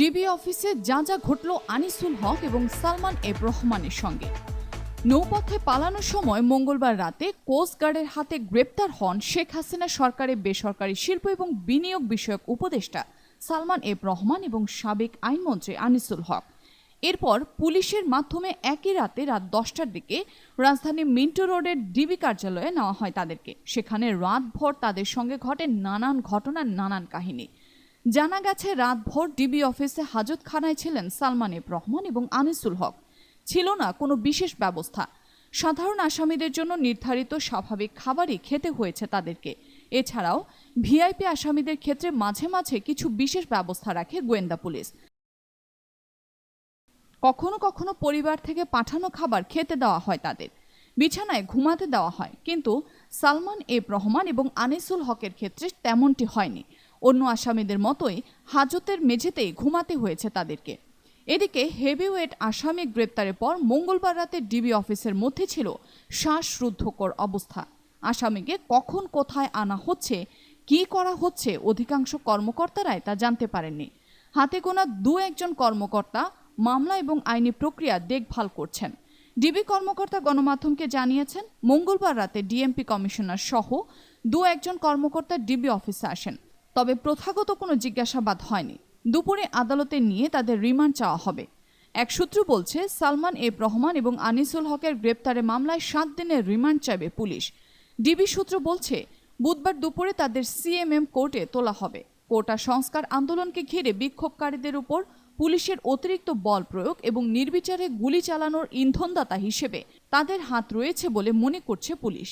DB অফিসে যা যা ঘটল আনিসুল হক এবং সালমান এব রহমানের সঙ্গে। নৌপথে পালানোর সময় মঙ্গলবার রাতে কোস্টগার্ডের হাতে গ্রেপ্তার হন শেখ হাসিনা সরকারের বেসরকারি শিল্প এবং বিনিয়োগ বিষয়ক উপদেষ্টা সালমান এফ রহমান এবং সাবেক আইনমন্ত্রী আনিসুল হক। এরপর পুলিশের মাধ্যমে একই রাতে রাত দশটার দিকে রাজধানী মিন্টো রোডের ডিবি কার্যালয়ে নেওয়া হয় তাদেরকে। সেখানে রাতভর তাদের সঙ্গে ঘটে নানান ঘটনার নানান কাহিনী। জানা গেছে, রাতভর ডিবি অফিসে হাজতখানায় ছিলেন সালমান এফ রহমান এবং আনিসুল হক। ছিল না কোনো বিশেষ ব্যবস্থা। সাধারণ আসামিদের জন্য নির্ধারিত স্বাভাবিক খাবারই খেতে হয়েছে তাদেরকে। এছাড়াও, ভিআইপি আসামিদের ক্ষেত্রে মাঝে মাঝে কিছু বিশেষ ব্যবস্থা রাখে গোয়েন্দা পুলিশ। কখনো কখনো পরিবার থেকে পাঠানো খাবার খেতে দেওয়া হয় তাদের। বিছানায় ঘুমাতে দেওয়া হয়। কিন্তু সালমান এফ রহমান এবং আনিসুল হকের ক্ষেত্রে তেমনটি হয়নি। অন্য আসামিদের মতোই হাজতের মেঝেতেই ঘুমাতে হয়েছে তাদেরকে। এদিকে হেভিওয়েট আসামি গ্রেপ্তারের পর মঙ্গলবার রাতে ডিবি অফিসের মধ্যে ছিল শ্বাসরুদ্ধকর অবস্থা। আসামিকে কখন কোথায় আনা হচ্ছে, কী করা হচ্ছে অধিকাংশ কর্মকর্তারাই তা জানতে পারেননি। হাতে গোনা দু একজন কর্মকর্তা, মামলা এবং আইনি প্রক্রিয়া দেখভাল করছেন। ডিবি কর্মকর্তা গণমাধ্যমকে জানিয়েছেন, মঙ্গলবার রাতে ডিএমপি কমিশনার সহ দু একজন কর্মকর্তা ডিবি অফিসে আসেন। তবে প্রথাগত কোনো জিজ্ঞাসাবাদ হয়নি। দুপুরে আদালতে নিয়ে তাদের রিমান্ড চাওয়া হবে। এক সূত্র বলছে, সালমান এফ রহমান এবং আনিসুল হকের গ্রেপ্তারে মামলায় সাত দিনের রিমান্ড চাইবে পুলিশ। ডিবি সূত্র বলছে, বুধবার দুপুরে তাদের সিএমএম কোর্টে তোলা হবে। কোটা সংস্কার আন্দোলনকে ঘিরে বিক্ষোভকারীদের উপর পুলিশের অতিরিক্ত বল প্রয়োগ এবং নির্বিচারে গুলি চালানোর ইন্ধনদাতা হিসেবে তাদের হাত রয়েছে বলে মনে করছে পুলিশ।